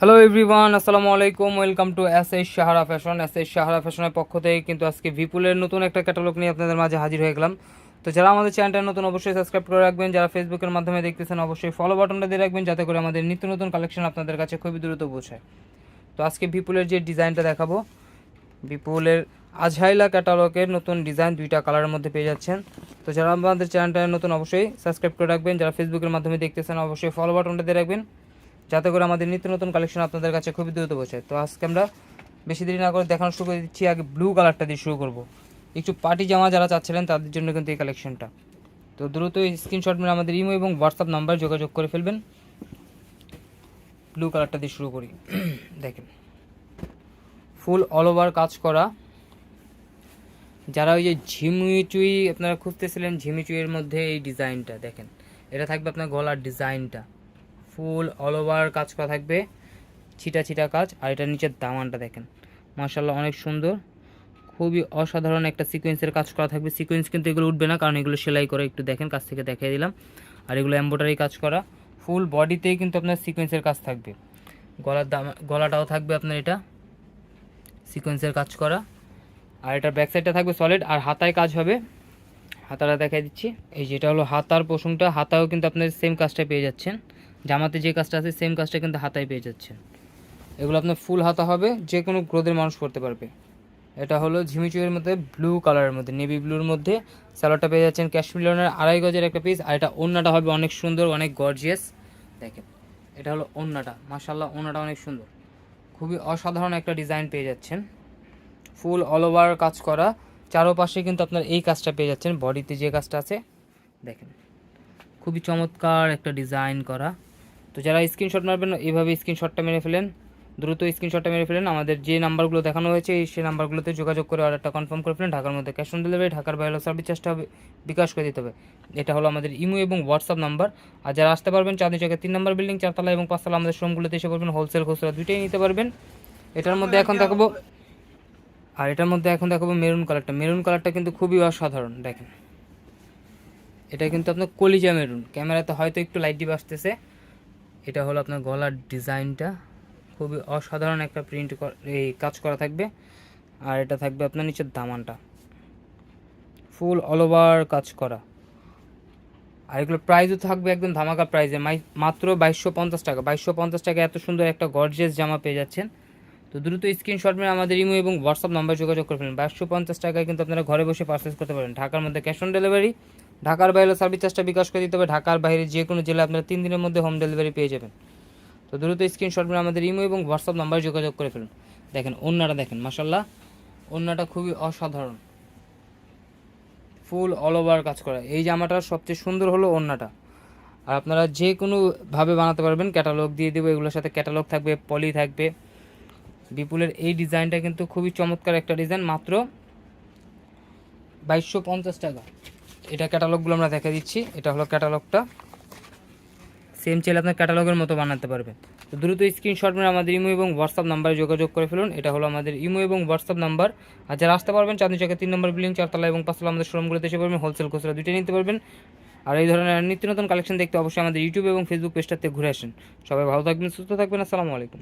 Hello everyone আসসালামু আলাইকুম welcome to S S Sahara fashion S S Sahara ফ্যাশনের পক্ষ থেকে কিন্তু আজকে ভিপুলের নতুন একটা ক্যাটালগ নিয়ে আপনাদের মাঝে হাজির হয়ে গেলাম। তো যারা আমাদের চ্যানেলটা নতুন, অবশ্যই সাবস্ক্রাইব করে রাখবেন। যারা ফেসবুকের মাধ্যমে দেখতেছেন, অবশ্যই ফলো বাটনটা দিয়ে রাখবেন, যাতে করে আমাদের নিত্য নতুন কালেকশন আপনাদের কাছে খুবই দ্রুত পৌঁছায়। তো আজকে বিপুলের যে ডিজাইনটা দেখাবো বিপুলের আজহাইলা ক্যাটালগের নতুন ডিজাইন দুইটা কালারের মধ্যে পেয়ে যাচ্ছেন। তো যারা আমাদের চ্যানেলটা নতুন, অবশ্যই সাবস্ক্রাইব করে রাখবেন। যারা ফেসবুকের মাধ্যমে দেখতেছেন, অবশ্যই ফলো বাটনটা দিয়ে রাখবেন। যাতে করে আমাদের নিত্য নতুন কালেকশন আপনাদের কাছে খুবই দ্রুত পৌঁছায়। তো আজকে আমরা বেশি দেরি না করে দেখানো শুরু করে দিচ্ছি, আগে ব্লু কালারটা দিয়ে শুরু করব। একটু পার্টি জামা যারা চাচ্ছিলেন, তাদের জন্য কিন্তু এই কালেকশনটা তো দ্রুত স্ক্রিনশট মেরে আমাদের ইমো এবং হোয়াটসঅ্যাপ নাম্বার যোগাযোগ করে ফেলবেন। ব্লু কালারটা দিয়ে শুরু করি। দেখেন। ফুল অল ওভার কাজ করা। যারা ওই যে ঝিমিচুই আপনারা খুঁজতেছিলেন ঝিমিচুইয়ের মধ্যে এই ডিজাইনটা দেখেন। এটা থাকবে আপনার গলার ডিজাইনটা ফুল অল ওভার কাজ করা থাকবে। ছিটা ছিটা কাজ, আর এটার নিচের দামানটা দেখেন। মার্শাল্লাহ অনেক সুন্দর। খুবই অসাধারণ একটা সিকোয়েন্সের কাজ করা থাকবে। সিকোয়েন্স কিন্তু এগুলো উঠবে না, কারণ এগুলো সেলাই করে একটু দেখেন, কাছ থেকে দেখিয়ে দিলাম। আর এগুলো এম্ব্রয়ডারি কাজ করা। ফুল বডিতেই কিন্তু আপনার সিকোয়েন্সের কাজ থাকবে। গলার দাম, গলাটাও থাকবে আপনার এটা। সিকোয়েন্সের কাজ করা। আর এটার ব্যাক সাইডটা থাকবে সলিড আর হাতায় কাজ হবে। হাতাটা দেখাই দিচ্ছি। এই যেটা হলো হাতার পোষণটা হাতাও কিন্তু আপনার সেম কাজটা পেয়ে যাচ্ছেন। জামাতে যে কাজটা আছে সেম কাজটা কিন্তু হাতায় পেয়ে যাচ্ছেন। এগুলো আপনার ফুল হাতা হবে, যে কোনো গ্রোদের মানুষ করতে পারবে। এটা হলো ঝিমিচুয়ের মধ্যে ব্লু কালারের মধ্যে নেভি ব্লুর মধ্যে। স্যালোডটা পেয়ে যাচ্ছেন ক্যাশমিলনের আড়াই গজের একটা পিস আর এটা ওন্নাটা হবে অনেক সুন্দর, অনেক গর্জিয়াস দেখেন, এটা হলো ওন্নাটা মাসাল্লাহ ওন্নাটা অনেক সুন্দর। খুবই অসাধারণ একটা ডিজাইন পেয়ে যাচ্ছেন। ফুল অল ওভার কাজ করা। চারোপাশে কিন্তু আপনার এই কাজটা পেয়ে যাচ্ছেন বডিতে যে কাজটা আছে। দেখেন, খুবই চমৎকার একটা ডিজাইন করা। তো যারা স্ক্রিনশট মারবেন, এইভাবে স্ক্রিনশটটা মেরে ফেলেন। দ্রুত স্ক্রিনশটটা মেরে ফেলেন। আমাদের যে নাম্বারগুলো দেখানো হয়েছে সেই নাম্বারগুলোতে যোগাযোগ করে অর্ডারটা কনফার্ম করে ফেলেন। ঢাকার মধ্যে ক্যাশ অন ডেলিভারি ঢাকার বাইরে সার্ভিস চার্জটা হবে, বিকাশ করে দিতে হবে। এটা হলো আমাদের ইমো এবং হোয়াটসঅ্যাপ নাম্বার। আর যারা আসতে পারবেন, চাঁদনি চকের তিন নাম্বার বিল্ডিং চারতলা এবং পাঁচতলা আমাদের শোরুমগুলোতে এসে পড়বেন হোলসেল খুচরা দুইটাই নিতে পারবেন। এটার মধ্যে এখন দেখাবো আর এটার মধ্যে এখন দেখাবো মেরুন কালারটা মেরুন কালারটা কিন্তু খুবই অসাধারণ, দেখেন। এটা কিন্তু আপনার কলিজা মেরুন ক্যামেরাতে হয়তো একটু লাইট ডিপ আসতেছে। এটা হলো আপনার গলার ডিজাইনটা। খুবই অসাধারণ একটা প্রিন্ট এই কাজ করা থাকবে। আর এটা থাকবে আপনার নিচের দামানটা। ফুল অল ওভার কাজ করা। আর এগুলো প্রাইসও থাকবে একদম ধামাকা প্রাইসে মাত্র বাইশশো পঞ্চাশ টাকা। বাইশশো পঞ্চাশ টাকা এত সুন্দর একটা গর্জেস জামা পেয়ে যাচ্ছেন। তো দ্রুত স্ক্রিনশট মেরে আমাদের ইমো এবং হোয়াটসঅ্যাপ নাম্বার যোগাযোগ করে ফেলেন। বাইশশো পঞ্চাশ টাকায় কিন্তু আপনারা ঘরে বসে পারচেস করতে পারেন। ঢাকার মধ্যে ক্যাশ অন ডেলিভারি ঢাকার বাইরে সার্ভিস চার্জটা বিকাশ করে দিতে হবে। ঢাকার বাইরে যে কোনো জেলায় আপনারা তিন দিনের মধ্যে হোম ডেলিভারি পেয়ে যাবেন। তো দ্রুত স্ক্রিনশট মেরে আমাদের ইমো এবং হোয়াটসঅ্যাপ নাম্বার যোগাযোগ করে ফেলুন। দেখেন অন্যটা দেখেন মাসাল্লাহ অন্যটা খুবই অসাধারণ। ফুল অল ওভার কাজ করা। এই জামাটার সবচেয়ে সুন্দর হলো ওন্নাটা আর আপনারা যে কোনোভাবে বানাতে পারবেন। ক্যাটালগ দিয়ে দেবো, এগুলোর সাথে ক্যাটালগ থাকবে পলি থাকবে। বিপুলের এই ডিজাইনটা কিন্তু খুবই চমৎকার একটা ডিজাইন মাত্র বাইশশো পঞ্চাশ টাকা। এটা ক্যাটালগুলো আমরা দেখে দিচ্ছি। এটা হলো ক্যাটালগটা সেম চাইলে আপনার ক্যাটালগের মতো বানাতে পারবেন তো দ্রুত স্ক্রিনশট মেরে আমাদের ইমো এবং হোয়াটসঅ্যাপ নাম্বারে যোগাযোগ করে ফেলুন। এটা হলো আমাদের ইমো এবং হোয়াটসঅ্যাপ নাম্বার আর যারা আসতে পারবেন, চাঁদনি চকে তিন নম্বর বিল্ডিং চারতলা এবং পাঁচতলা আমাদের শোরুমগুলোতে এসে পারবেন হোলসেল খুচরা দুইটাই নিতে পারবেন। আর এই ধরনের নিত্য নতুন কালেকশন দেখতে অবশ্যই আমাদের ইউটিউব এবং ফেসবুক পেজটাতে ঘুরে আসেন। সবাই ভালো থাকবেন, সুস্থ থাকবেন। আসসালামু আলাইকুম।